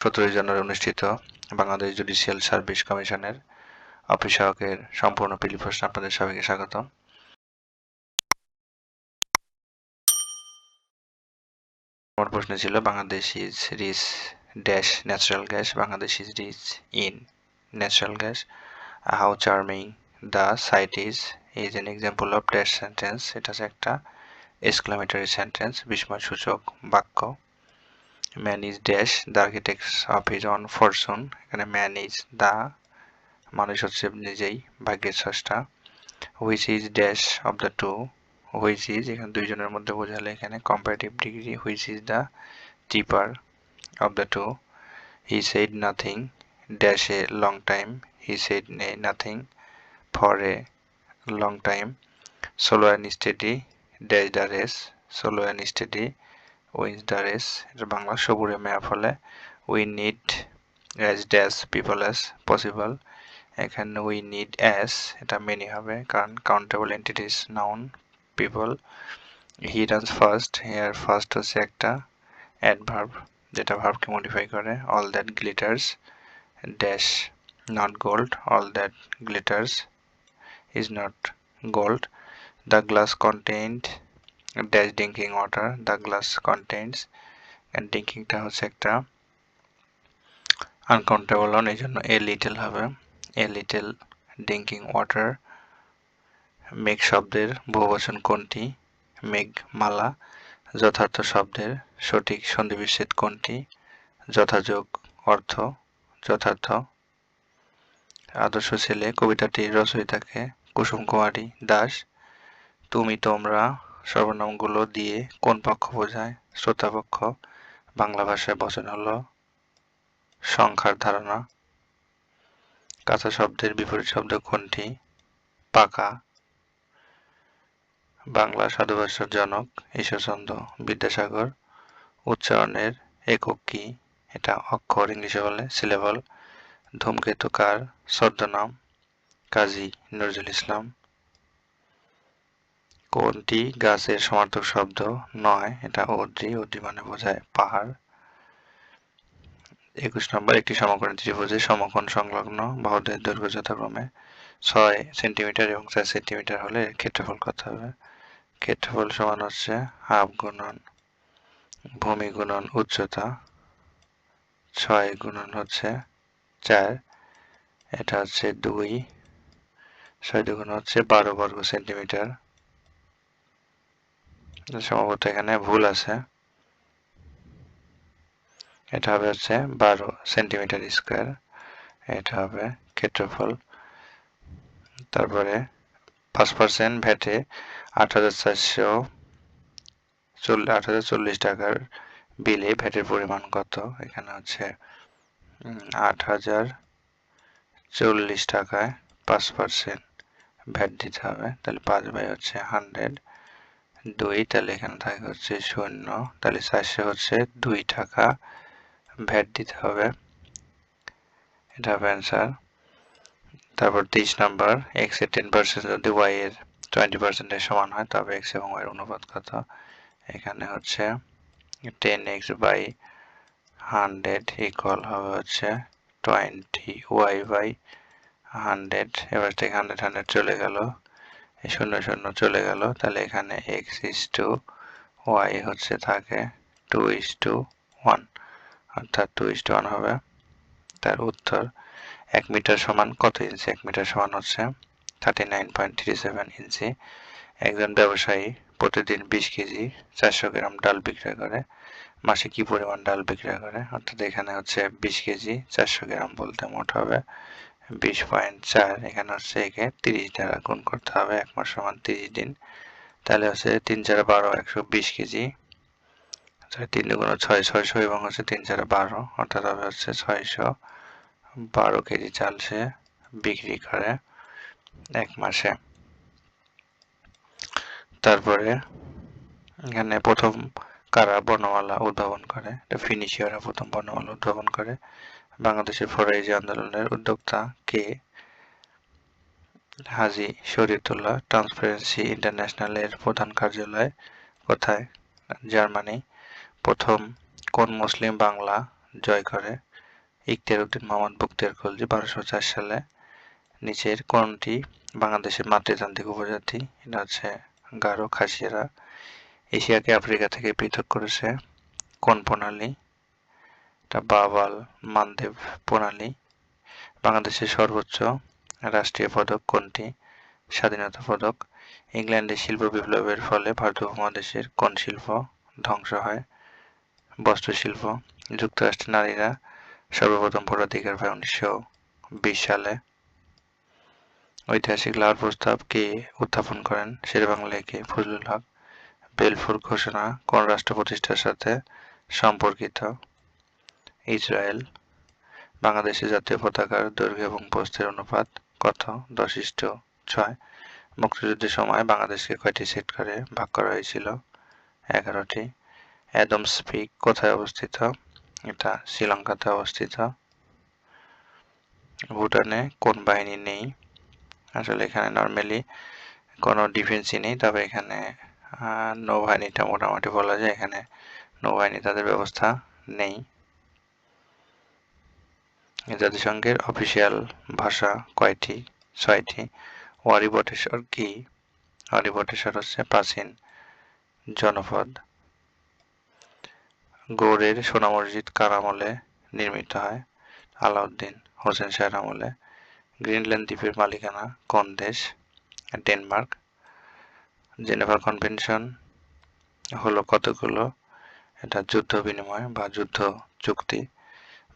সতেরোই জানুয়ারি অনুষ্ঠিত Bangladesh judicial service কমিশনের অফিস সহকের সম্পূর্ণ প্রশ্ন আপনাদের সবাইকে স্বাগত আমার প্রশ্ন ছিল, Bangladesh is rich dash natural gas Bangladesh is rich in natural gas how charming the sight is is an example of dash sentence এটা হচ্ছে একটা এক্সক্লামেটরি সেন্টেন্স বিস্ময়সূচক বাক্য। Man is dash the architects of his own fortune এখানে man is the মানুষ হচ্ছে নিজেই ভাগ্যের স্রষ্টা which is dash of the to which is এখানে দুইজনের মধ্যে বোঝালে এখানে comparative degree which is the tipper of the two he said nothing dash a long time he said nothing for a long time slow and steady dash the race slow and steady wins the race, এটা বাংলা সবুরে মেয়া ফলে we need as dash people as possible. এখানে we need as, এটা many হবে, কারণ countable entities noun people he runs first here first হচ্ছে একটা অ্যাডভার্ব, যেটা ভার্বকে মডিফাই করে, all that glitters dash not gold, all that glitters is not gold. The glass content dash drinking water the glass contents ড্রিঙ্কিংটা হচ্ছে একটা uncountable on এই জন্য a little হবে। এ লিটেল ড্রিঙ্কিং ওয়াটার মেঘ শব্দের বহুবচন কোনটি? মেঘ মালা যথার্থ শব্দের সঠিক সন্ধিবিচ্ছেদ কোনটি? যথাযোগ অর্থ, যথার্থ। আদর্শ ছেলে কবিতাটির রচয়িতাকে কুসুম কুমারী দাস, তুমি তোমরা সর্বনামগুলো দিয়ে কোন পক্ষ বোঝায়? শ্রোতাপক্ষ, বাংলা ভাষায় বচন হলো সংখ্যার ধারণা। কাঁচা শব্দের বিপরীত শব্দ কোনটি? পাকা। বাংলা সাধুভাষার জনক ঈশ্বরচন্দ্র বিদ্যাসাগর, উচ্চারণের একক কি? এটা অক্ষর ইংলিশে বলে সিলেবল। ধূমকেতুকার ছদ্মনাম। কাজী নজরুল ইসলাম। কোনটি গাছের সমার্থক শব্দ? নয়। এটা অদ্রি অদ্রি মানে বোঝায় পাহাড়। একুশ নম্বর, একটি সমকোণী ত্রিভুজের সমকোণ সংলগ্ন বাহুদের দৈর্ঘ্য যথাক্রমে ছয় সেন্টিমিটার এবং চার সেন্টিমিটার হলে ক্ষেত্রফল কত হবে? ক্ষেত্রফল সমান হচ্ছে হাফ গুণন ভূমি গুণন উচ্চতা। ছয় গুণন হচ্ছে চার। এটা হচ্ছে দুই। ছয় দুগুণ হচ্ছে বারো বর্গ সেন্টিমিটার। সম্ভবত এখানে ভুল আছে। এটা হবে হচ্ছে বারো সেন্টিমিটার স্কোয়ার। এটা হবে ক্ষেত্রফল। তারপরে পাঁচ পার্সেন্ট ভ্যাটে আট হাজার চারশো আট হাজার চল্লিশ টাকার বিলে ভ্যাটের পরিমাণ কত? এখানে হচ্ছে আট হাজার চল্লিশ টাকায় পাঁচ পার্সেন্ট ভ্যাট দিতে হবে। তাহলে পাঁচ বাই হচ্ছে হান্ড্রেড দুই, তাহলে এখানে থাকে হচ্ছে শূন্য, তাহলে চারশো হচ্ছে দুই টাকা। ভ্যাট দিতে হবে। এটা হবে অ্যান্সার তারপর তেইশ নাম্বার এক্সের টেন পার্সেন্ট যদি ওয়াই এর টোয়েন্টি পার্সেন্টের সমান হয়, তবে এক্স এবং ওয়াই এর অনুপাত কত? এখানে হচ্ছে ten X by hundred equal হবে হচ্ছে টোয়েন্টি ওয়াই বাই হান্ড্রেড এবার থেকে হান্ড্রেড হান্ড্রেড চলে গেল। শূন্য শূন্য চলে গেল। তাহলে এখানে এক্স ইস টু ওয়াই হচ্ছে থাকে টু ইস টু ওয়ান অর্থাৎ টু ইস টু ওয়ান হবে। তার উত্তর এক মিটার সমান কত ইঞ্চি এক মিটার সমান হচ্ছে thirty nine point three seven inch একজন ব্যবসায়ী প্রতিদিন বিশ কেজি চারশো গ্রাম ডাল বিক্রয় করে। মাসে কি পরিমাণ ডাল বিক্রয় করে? অর্থাৎ এখানে হচ্ছে বিশ কেজি চারশো গ্রাম বলতে মোট হবে। বিশ পয়েন্ট চার, এখানে হচ্ছে একে তিরিশ দ্বারা গুণ করতে হবে, এক মাস সমান তিরিশ দিন। তাহলে হচ্ছে তিন চার বারো, একশো বিশ কেজি। তিন দুগুণ ছয়, ছয়শো এবং হচ্ছে তিন চার বারো, অর্থাৎ হবে হচ্ছে ছয়শো বারো কেজি চাল সে বিক্রি করে এক মাসে। তারপরে এখানে প্রথম কারা বর্ণমালা উদ্ভাবন করে এটা ফিনিশিয়ারা প্রথম বর্ণমালা উদ্ভাবন করে। বাংলাদেশের ফরাইজি আন্দোলনের উদ্যোক্তা কে? হাজি শরীয়তুল্লাহ ট্রান্সপারেন্সি ইন্টারন্যাশনালের প্রধান কার্যালয় কোথায়? জার্মানি। প্রথম, কোন মুসলিম বাংলা জয় করে? ইখতিয়ার উদ্দিন মোহাম্মদ বখতিয়ার খলজি বারোশো চার সালে। নিচের কোনটি? বাংলাদেশের মাতৃতান্ত্রিক উপজাতি। এটা হচ্ছে গারো খাসিয়ারা এশিয়াকে আফ্রিকা থেকে পৃথক করেছে কোন প্রণালী? এটা বাবাল, মানদেব প্রণালী। বাংলাদেশের সর্বোচ্চ রাষ্ট্রীয় পদক কোনটি? স্বাধীনতা পদক। ইংল্যান্ডে শিল্প বিপ্লবের ফলে ভারত উপমহাদেশের কোন শিল্প ধ্বংস হয়? বস্ত্র শিল্প। যুক্তরাষ্ট্রের নারীরা সর্বপ্রথম ভোটাধিকার পায় উনিশশো বিশ সালে। ঐতিহাসিক লাল প্রস্তাব কে উত্থাপন করেন? শেরেবাংলায় কে ফজলুল হক? বেলফুর ঘোষণা কোন রাষ্ট্র প্রতিষ্ঠার সাথে সম্পর্কিত? ইসরায়েল বাংলাদেশের জাতীয় পতাকার দৈর্ঘ্য এবং প্রস্থের অনুপাত কত? দশ ইষ্ট ছয়। মুক্তিযুদ্ধের সময় বাংলাদেশকে কয়টি সেক্টরে ভাগ করা হয়েছিল? এগারোটি। অ্যাডমস পিক কোথায় অবস্থিত? এটা শ্রীলঙ্কাতে অবস্থিত। ভুটানে কোন বাহিনী নেই? আসলে এখানে নর্মালি কোনো ডিফেন্সই নেই, তবে এখানে নৌবাহিনীটা মোটামুটি বলা যায় এখানে নৌবাহিনী তাদের ব্যবস্থা নেই। জাতিসংঘের অফিসিয়াল ভাষা কয়টি? ছয়টি। ওয়ারি বটেশ্বর কি? ওয়ারি বটেশ্বর হচ্ছে প্রাচীন জনপদ। গৌড়ের সোনা মসজিদ কার আমলে নির্মিত হয়? আলাউদ্দিন হোসেন শাহের আমলে। গ্রিনল্যান্ড দ্বীপের মালিকানা কোন দেশ? ডেনমার্ক। জেনেভা কনভেনশন হলো কতগুলো? এটা যুদ্ধ বিনিময় বা যুদ্ধ চুক্তি।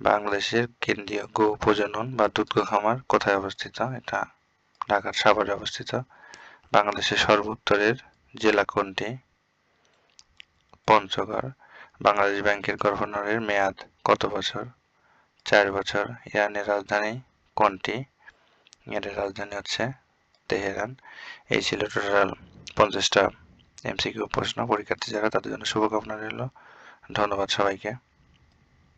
বাংলাদেশের কেন্দ্রীয় গো প্রজনন বা দুধ খামার কোথায় অবস্থিত? এটা ঢাকার সাভারে অবস্থিত। বাংলাদেশের সর্বোত্তরের জেলা কোনটি? পঞ্চগড়। বাংলাদেশ ব্যাংকের গভর্নরের মেয়াদ কত বছর? চার বছর। ইরানের রাজধানী কোনটি? ইরানের রাজধানী হচ্ছে তেহরান। এই ছিল টোটাল পঞ্চাশটা এমসিকিউ প্রশ্ন পরীক্ষার্থী যারা তাদের জন্য শুভকামনা রইল। ধন্যবাদ সবাইকে।